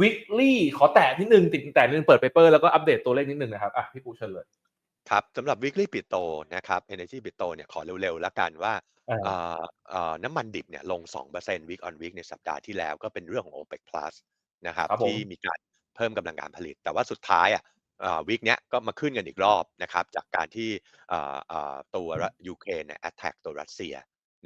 weekly ขอแตะนิดนึงติดแต่นิดนึงเปิดเปเปอร์แล้วก็อัปเดตตัวเลขนิดนึงนะครับอะพี่ปูเชิญเลยครับสำหรับ weekly ปิโตนะครับ energy ปิโตเนี่ยขอเร็วๆแล้วกันว่าอ่าเอ่อเอ่อน้ำมันดิบเนี่ยลง 2% week on week ในสัปดาห์ที่แล้วก็เป็นเรื่องของ OPEC plus นะครับครับผมที่มีการเพิ่มกำลังการผลิต แต่ว่าสุดท้ายอะวีคเนี้ยก็มาขึ้นกันอีกรอบนะครับจากการที่เอ่อเอ่อตัวยูเครนเนี่ย attack ตัวรัสเซีย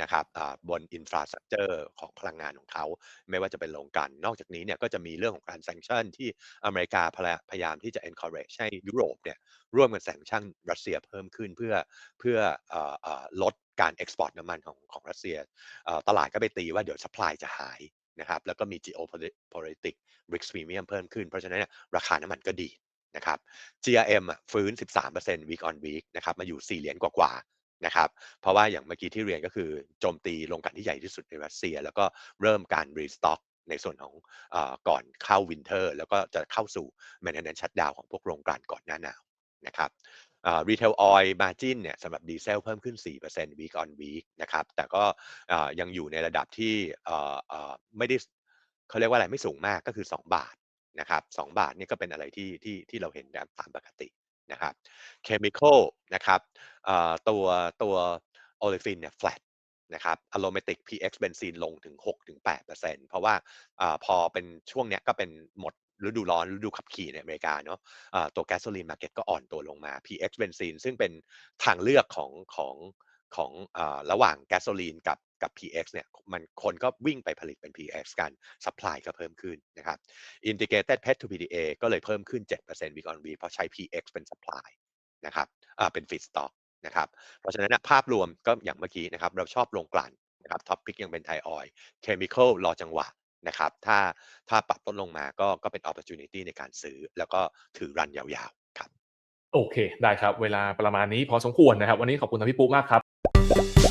นะครับบนอินฟราสตรักเจอร์ของพลังงานของเขา ไม่ว่าจะเป็นโรงกัน นอกจากนี้เนี่ยก็จะมีเรื่องของการ sanction ที่อเมริกาพยายามที่จะ encourage ให้ยุโรปเนี่ยร่วมกันแซงชั่นรัสเซียเพิ่มขึ้นเพื่อเพื่ออลดการเอ็กซ์พอร์ตน้ำมันของของรัสเซียตลาดก็ไปตีว่าเดี๋ยว supply จะหายนะครับแล้วก็มี geopolitics risk premium เพิ่มขึ้น เพราะฉะนั้นราคาน้ำมันก็ดีนะครับ GRM อะฟื้น 13% week on week นะครับ มาอยู่ 4 เหรียญกว่า นะครับ เพราะว่าอย่างเมื่อกี้ที่เรียนก็คือโจมตีโรงกลั่นที่ใหญ่ที่สุดในรัสเซีย แล้วก็เริ่มการ restock ในส่วนของอก่อนเข้าวินเทอร์ แล้วก็จะเข้าสู่ maintenance shutdown ของพวกโรงกลั่นก่อนหน้าหนาวนะครับรีเทลออยล์มาจินเนี่ยสำหรับดีเซลเพิ่มขึ้น 4% week on week นะครับ แต่ก็ยังอยู่ในระดับที่ไม่ได้เขาเรียกว่าอะไรไม่สูงมากก็คือ 2 บาทนะครับ2บาทนี่ก็เป็นอะไรที่ที่ที่เราเห็นตามปกติ นะครับเคมีคอลนะครับตัวตัวโอลิฟินเนี่ย flat นะครับอะโรเมติก PX เบนซีนลงถึง 6-8%เพราะว่าอพอเป็นช่วงเนี้ยก็เป็นหมดฤดูร้อนฤดูขับขี่ในอเมริกาเนาะะตัวแก๊สโซลีนมาร์เก็ตก็อ่อนตัวลงมา PX เบนซีนซึ่งเป็นทางเลือกของของ ของอระหว่างแก๊สโซลีนกับกับ PX เนี่ยมันคนก็วิ่งไปผลิตเป็น PX กัน supply ก็เพิ่มขึ้นนะครับ Integrated Pet to PDA ก็เลยเพิ่มขึ้น 7% week on week เพราะใช้ PX เป็น supply นะครับอ่าเป็น feedstock นะครับเพราะฉะนั้นภาพรวมก็อย่างเมื่อกี้นะครับเราชอบโรงกลั่นนะครับท็อปพิกยังเป็นไทยออยล์เคมีคอลรอจังหวะนะครับถ้าถ้าปรับลดลงมาก็ก็เป็น opportunity ในการซื้อ แล้วก็ถือรันยาวๆครับโอเค ได้ครับ เวลาประมาณนี้พอสมควรนะครับ วันนี้ขอบคุณทางพี่ปุ๊มากครับ Bye.